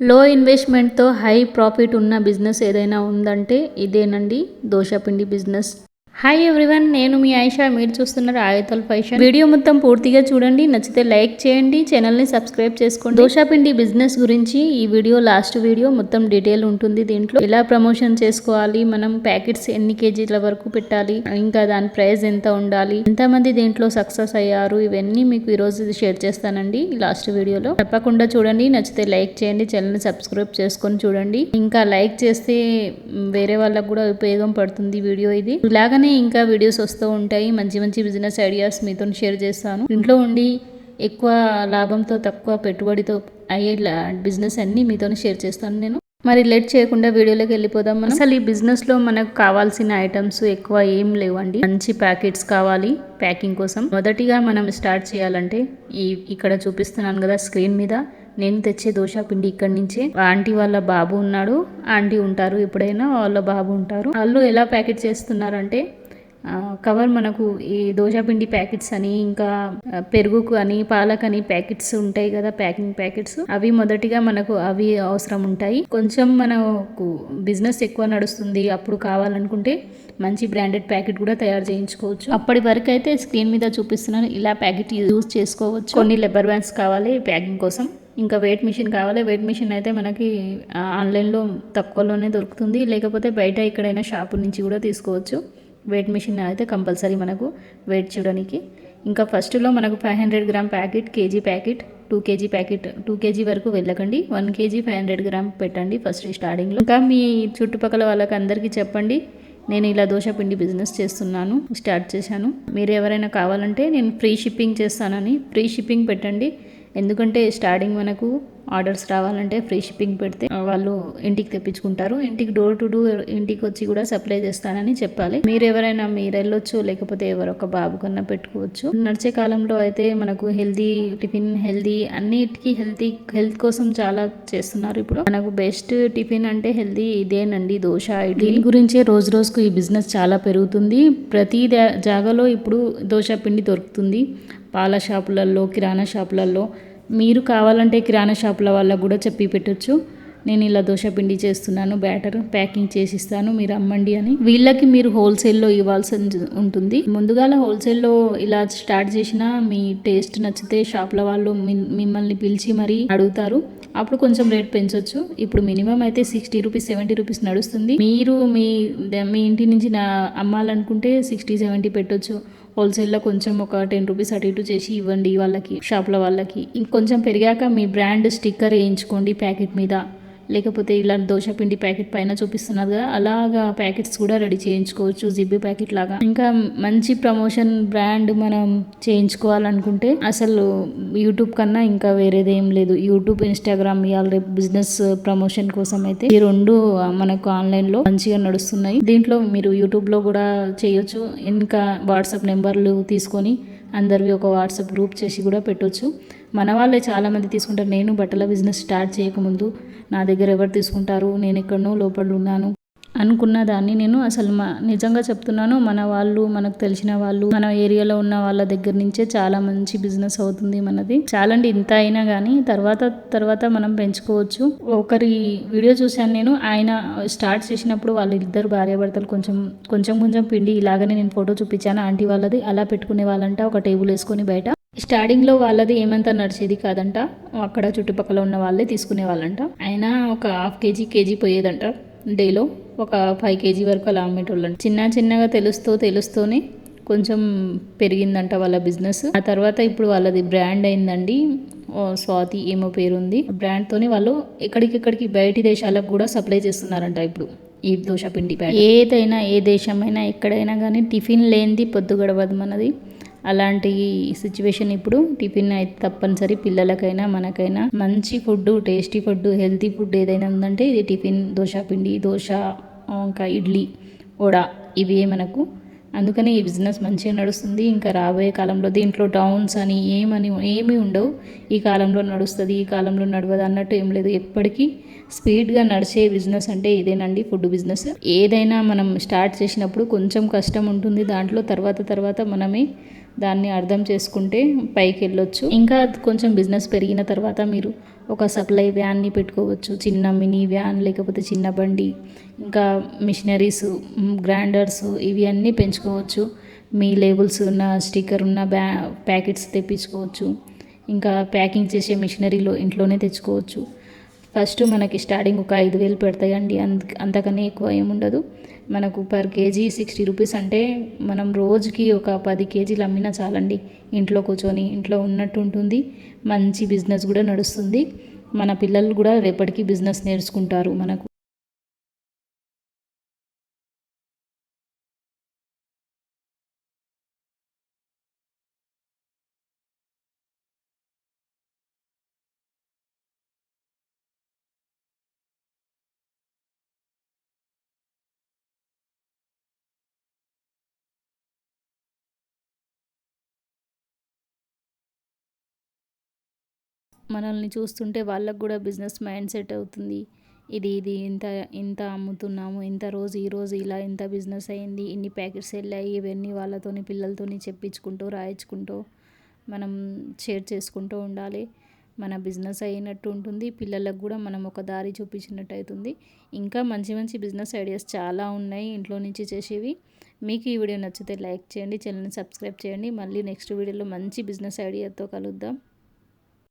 లో ఇన్వెస్ట్మెంట్తో high profit ఉన్న బిజినెస్ ఏదైనా ఉందంటే ఇదేనండి దోశపిండి బిజినెస్. హాయ్ ఎవ్రీవన్ నేను మీ ఆయిషా మీరు చూస్తున్నారు ఆయతల్ ఫైషన్ వీడియో మొత్తం పూర్తిగా చూడండి. నచ్చితే లైక్ చేయండి. ఛానల్ని సబ్స్క్రైబ్ చేసుకోండి. దోషాపిండి బిజినెస్ గురించి ఈ వీడియో లాస్ట్ వీడియో మొత్తం డీటెయిల్ ఉంటుంది దీంట్లో. ఎలా ప్రమోషన్ చేసుకోవాలి? మనం ప్యాకెట్స్ ఎన్ని కేజీల వరకు పెట్టాలి? ఇంకా దాని ప్రైస్ ఎంత ఉండాలి? ఎంతమంది దీంట్లో సక్సెస్ అయ్యారు? ఇవన్నీ మీకు ఈరోజు షేర్ చేస్తానండి లాస్ట్ వీడియోలో తప్పకుండా చూడండి. నచ్చితే లైక్ చేయండి. ఛానల్ని సబ్స్క్రైబ్ చేసుకొని చూడండి. ఇంకా లైక్ చేస్తే వేరే వాళ్ళకు కూడా ఉపయోగం పడుతుంది వీడియో ఇది. ఇలాగనే ఇంకా వీడియోస్ వస్తూ ఉంటాయి. మంచి మంచి బిజినెస్ ఐడియాస్ మీతో షేర్ చేస్తాను. ఇంట్లో ఉండి ఎక్కువ లాభంతో తక్కువ పెట్టుబడితో అయ్యే బిజినెస్ అన్నీ మీతో షేర్ చేస్తాను నేను. మరి లేట్ చేయకుండా వీడియోలోకి వెళ్ళిపోదాం మనం. అసలు ఈ బిజినెస్లో మనకు కావాల్సిన ఐటమ్స్ ఎక్కువ ఏం లేవండి. మంచి ప్యాకెట్స్ కావాలి ప్యాకింగ్ కోసం. మొదటిగా మనం స్టార్ట్ చేయాలంటే ఈ ఇక్కడ చూపిస్తున్నాను కదా స్క్రీన్ మీద. నేను తెచ్చే దోశ పిండి ఇక్కడి నుంచే. ఆంటీ వాళ్ళ బాబు ఉన్నాడు. ఆంటీ ఉంటారు ఎప్పుడైనా వాళ్ళ బాబు ఉంటారు. వాళ్ళు ఎలా ప్యాకెట్ చేస్తున్నారంటే కవర్ మనకు ఈ దోశపిండి ప్యాకెట్స్ అని ఇంకా పెరుగుకు అని పాలక్ అని ప్యాకెట్స్ ఉంటాయి కదా ప్యాకింగ్ ప్యాకెట్స్. అవి మొదటిగా మనకు అవి అవసరం ఉంటాయి. కొంచెం మనకు బిజినెస్ ఎక్కువ నడుస్తుంది. అప్పుడు కావాలనుకుంటే మంచి బ్రాండెడ్ ప్యాకెట్ కూడా తయారు చేయించుకోవచ్చు. అప్పటి వరకు అయితే స్క్రీన్ మీద చూపిస్తున్నాను ఇలా ప్యాకెట్ యూజ్ చేసుకోవచ్చు. కొన్ని లెబర్ బ్యాండ్స్ కావాలి ప్యాకింగ్ కోసం. ఇంకా వెయిట్ మిషన్ కావాలి. వెయిట్ మిషన్ అయితే మనకి ఆన్లైన్లో తక్కువలోనే దొరుకుతుంది. లేకపోతే బయట ఎక్కడైనా షాపు నుంచి కూడా తీసుకోవచ్చు. వెయిట్ మిషన్ అయితే కంపల్సరీ మనకు వెయిట్ చూడడానికి ఇంకా ఫస్ట్లో మనకు five hundred gram packet KG packet two KG packet two KG వరకు వెళ్ళకండి. One KG five hundred gram పెట్టండి ఫస్ట్ స్టార్టింగ్లో. ఇంకా మీ చుట్టుపక్కల వాళ్ళకి అందరికీ చెప్పండి. నేను ఇలా దోశ పిండి బిజినెస్ చేస్తున్నాను స్టార్ట్ చేశాను. మీరు ఎవరైనా కావాలంటే నేను ఫ్రీ షిప్పింగ్ చేస్తానని ఫ్రీ షిప్పింగ్ పెట్టండి. ఎందుకంటే స్టార్టింగ్ మనకు ఆర్డర్స్ రావాలంటే ఫ్రీ షిప్పింగ్ పెడితే వాళ్ళు ఇంటికి తెప్పించుకుంటారు. ఇంటికి డోర్ టు డోర్ ఇంటికి వచ్చి కూడా సప్లై చేస్తానని చెప్పాలి. మీరు ఎవరైనా మీరు వెళ్ళొచ్చు లేకపోతే ఎవరొక బాబు కన్నా పెట్టుకోవచ్చు. నడిచే కాలంలో అయితే మనకు హెల్దీ టిఫిన్ హెల్దీ అన్నిటికీ హెల్తీ హెల్త్ కోసం చాలా చేస్తున్నారు ఇప్పుడు. మనకు బెస్ట్ టిఫిన్ అంటే హెల్దీ ఇదేనండి దోశ ఇడ్లీ. దీని గురించే రోజు రోజుకు ఈ బిజినెస్ చాలా పెరుగుతుంది. ప్రతి దా- జాగాలో ఇప్పుడు దోశ పిండి దొరుకుతుంది. పాల షాపులలో కిరాణా షాపులలో మీరు కావాలంటే కిరాణా షాపుల వాళ్ళకు కూడా చెప్పి పెట్టొచ్చు. నేను ఇలా దోశ పిండి చేస్తున్నాను బ్యాటర్ ప్యాకింగ్ చేసి ఇస్తాను మీరు అమ్మండి అని. వీళ్ళకి మీరు హోల్సేల్లో ఇవ్వాల్సి ఉంటుంది. ముందుగాల హోల్సేల్లో ఇలా స్టార్ట్ చేసినా మీ టేస్ట్ నచ్చితే షాప్ల వాళ్ళు మిమ్మల్ని పిలిచి మరీ అడుగుతారు. అప్పుడు కొంచెం రేట్ పెంచొచ్చు. ఇప్పుడు మినిమం అయితే సిక్స్టీ రూపీస్ సెవెంటీ రూపీస్ నడుస్తుంది. మీరు మీ ద- మీ ఇంటి నుంచి నా అమ్మాలనుకుంటే సిక్స్టీ సెవెంటీ పెట్టొచ్చు. హోల్సేల్లో కొంచెం ఒక టెన్ రూపీస్ అటు ఇటు చేసి ఇవ్వండి వాళ్ళకి షాప్ల వాళ్ళకి. ఇంకొంచెం పెరిగాక మీ బ్రాండ్ స్టిక్కర్ వేయించుకోండి ప్యాకెట్ మీద. లేకపోతే ఇలా దోశ పిండి ప్యాకెట్ పైన చూపిస్తున్నారు కదా అలాగా ప్యాకెట్స్ కూడా రెడీ చేయించుకోవచ్చు జిబ్బి ప్యాకెట్ లాగా. ఇంకా మంచి ప్రమోషన్ బ్రాండ్ మనం చేయించుకోవాలనుకుంటే అసలు యూట్యూబ్ కన్నా ఇంకా వేరేది ఏం లేదు. యూట్యూబ్ ఇన్స్టాగ్రామ్ ఇవాళ రేపు బిజినెస్ ప్రమోషన్ కోసం అయితే ఈ రెండు మనకు ఆన్లైన్లో మంచిగా నడుస్తున్నాయి. దీంట్లో మీరు యూట్యూబ్లో కూడా చేయొచ్చు. ఇంకా వాట్సాప్ నెంబర్లు తీసుకొని అందరివి ఒక వాట్సాప్ గ్రూప్ చేసి కూడా పెట్టొచ్చు. మన వాళ్ళే చాలామంది తీసుకుంటారు. నేను బట్టల బిజినెస్ స్టార్ట్ చేయకముందు నా దగ్గర ఎవరు తీసుకుంటారు? నేను ఎక్కడనో లోపల ఉన్నాను అనుకున్న దాన్ని నేను అసలు మా నిజంగా చెప్తున్నాను మన వాళ్ళు మనకు తెలిసిన వాళ్ళు మన ఏరియాలో ఉన్న వాళ్ళ దగ్గర నుంచే చాలా మంచి బిజినెస్ అవుతుంది మనది. చాలండి ఇంత అయినా కానీ తర్వాత తర్వాత మనం పెంచుకోవచ్చు. ఒకరి వీడియో చూశాను నేను ఆయన స్టార్ట్ చేసినప్పుడు వాళ్ళిద్దరు భార్యాభర్తలు కొంచెం కొంచెం కొంచెం పిండి ఇలాగనే నేను ఫోటో చూపించాను. ఆంటీ వాళ్ళది అలా పెట్టుకునే వాళ్ళంట ఒక టేబుల్ వేసుకొని బయట స్టార్టింగ్లో వాళ్ళది ఏమంతా నడిచేది కాదంట. అక్కడ చుట్టుపక్కల ఉన్న వాళ్ళే తీసుకునే వాళ్ళంట. అయినా ఒక హాఫ్ కేజీ కేజీ పోయేదంట డేలో. ఒక ఫైవ్ కేజీ వరకు అలా అమ్మేటోళ్ళంట. చిన్న చిన్నగా తెలుస్తూ తెలుస్తూనే కొంచెం పెరిగిందంట వాళ్ళ బిజినెస్. ఆ తర్వాత ఇప్పుడు వాళ్ళది బ్రాండ్ అయిందండి. స్వాతి ఏమో పేరుంది. బ్రాండ్తోనే వాళ్ళు ఎక్కడికెక్కడికి బయటి దేశాలకు కూడా సప్లై చేస్తున్నారంట ఇప్పుడు. ఈ దోశ పిండి ఏదైనా ఏ దేశమైనా ఎక్కడైనా కానీ టిఫిన్ లేనిది పొద్దు గడవదు మనది. అలాంటి సిచ్యువేషన్ ఇప్పుడు టిఫిన్ అయితే తప్పనిసరి పిల్లలకైనా మనకైనా. మంచి food tasty food healthy food ఏదైనా ఉందంటే ఇది టిఫిన్ దోశ పిండి దోశ ఇంకా ఇడ్లీ వడ ఇవే మనకు. అందుకని ఈ బిజినెస్ మంచిగా నడుస్తుంది. ఇంకా రాబోయే కాలంలో దీంట్లో డౌన్స్ అని ఏమని ఏమీ ఉండవు. ఈ కాలంలో నడుస్తుంది ఈ కాలంలో నడవదు అన్నట్టు ఏం లేదు. ఎప్పటికీ స్పీడ్గా నడిచే బిజినెస్ అంటే ఇదేనండి ఫుడ్ బిజినెస్. ఏదైనా మనం స్టార్ట్ చేసినప్పుడు కొంచెం కష్టం ఉంటుంది. దాంట్లో తర్వాత తర్వాత మనమే దాన్ని అర్థం చేసుకుంటే పైకి వెళ్ళొచ్చు. ఇంకా కొంచెం బిజినెస్ పెరిగిన తర్వాత మీరు ఒక సప్లై వ్యాన్ని పెట్టుకోవచ్చు. చిన్న మినీ వ్యాన్ లేకపోతే చిన్న బండి ఇంకా మిషనరీస్ గ్రైండర్స్ ఇవి అన్నీ పెంచుకోవచ్చు. మీ లేబుల్స్ ఉన్న స్టిక్కర్ ఉన్న బ్యా ప్యాకెట్స్ తెప్పించుకోవచ్చు. ఇంకా ప్యాకింగ్ చేసే మిషనరీలో ఇంట్లోనే తెచ్చుకోవచ్చు. ఫస్ట్ మనకి స్టార్టింగ్ ఒక ఐదు వేలు పెడతాయండి. అంత అంతకన్నా ఎక్కువ ఏముండదు మనకు పర్ కేజీ సిక్స్టీ రూపీస్ అంటే మనం రోజుకి ఒక పది కేజీలు అమ్మినా చాలండి. ఇంట్లో కూర్చొని ఇంట్లో ఉన్నట్టు ఉంటుంది. మంచి బిజినెస్ కూడా నడుస్తుంది. మన పిల్లలు కూడా రేపటికి బిజినెస్ నేర్చుకుంటారు మనకు. మనల్ని చూస్తుంటే వాళ్ళకు కూడా బిజినెస్ మైండ్ సెట్ అవుతుంది. ఇది ఇది ఇంత ఇంత అమ్ముతున్నాము ఇంత రోజు ఈరోజు ఇలా ఇంత బిజినెస్ అయింది ఇన్ని ప్యాకెట్స్ వెళ్ళాయి ఇవన్నీ వాళ్ళతోని పిల్లలతోని చెప్పించుకుంటూ రాయించుకుంటూ మనం షేర్ చేసుకుంటూ ఉండాలి. మన బిజినెస్ అయినట్టు ఉంటుంది. పిల్లలకు కూడా మనం ఒక దారి చూపించినట్టు అవుతుంది. ఇంకా మంచి మంచి బిజినెస్ ఐడియాస్ చాలా ఉన్నాయి ఇంట్లో నుంచి చేసేవి. మీకు ఈ వీడియో నచ్చితే లైక్ చేయండి ఛానల్ని సబ్స్క్రైబ్ చేయండి. మళ్ళీ నెక్స్ట్ వీడియోలో మంచి బిజినెస్ ఐడియాతో కలుద్దాం.